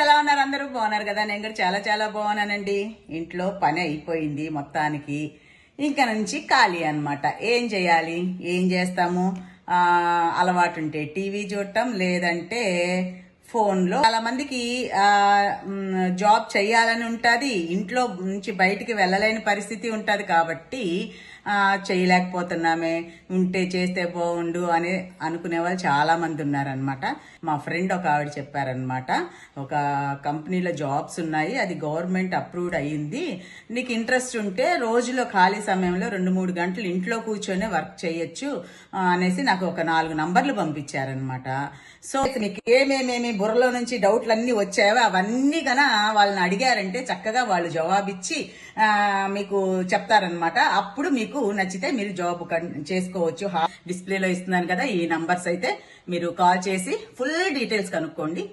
ఎలా ఉన్నారు? అందరూ బాగున్నారు కదా? నేను కూడా చాలా చాలా బాగున్నానండి. ఇంట్లో పని అయిపోయింది మొత్తానికి. ఇంకా నుంచి ఖాళీ అన్నమాట. ఏం చేయాలి? ఏం చేస్తాము? అలవాటు ఉంటే టీవీ చూడటం లేదంటే ఫోన్లో. చాలా మందికి జాబ్ చేయాలని ఉంటుంది ఇంట్లో నుంచి బయటికి వెళ్ళలేని పరిస్థితి ఉంటుంది కాబట్టి చేయలేకపోతున్నామే ఉంటే చేస్తే బాగుండు అని అనుకునే వాళ్ళు చాలా మంది ఉన్నారనమాట మా ఫ్రెండ్ ఒక ఆవిడ చెప్పారనమాట ఒక కంపెనీలో జాబ్స్ ఉన్నాయి అది గవర్నమెంట్ అప్రూవ్డ్ అయ్యింది నీకు ఇంట్రెస్ట్ ఉంటే రోజులో ఖాళీ సమయంలో రెండు మూడు గంటలు ఇంట్లో కూర్చొని వర్క్ చేయొచ్చు అనేసి నాకు ఒక నాలుగు నంబర్లు పంపించారనమాట సో నీకు ఏమేమేమి బుర్రలో నుంచి డౌట్లు అన్నీ వచ్చాయో అవన్నీ కన వాళ్ళని అడిగారంటే చక్కగా వాళ్ళు జవాబిచ్చి మీకు చెప్తారనమాట అప్పుడు మీకు నచ్చితే మీరు జాబ్ కన్- చేసుకోవచ్చు. డిస్ప్లేలో ఇస్తున్నాను కదా ఈ నంబర్స్ అయితే మీరు కాల్ చేసి ఫుల్ డీటెయిల్స్ కనుక్కోండి.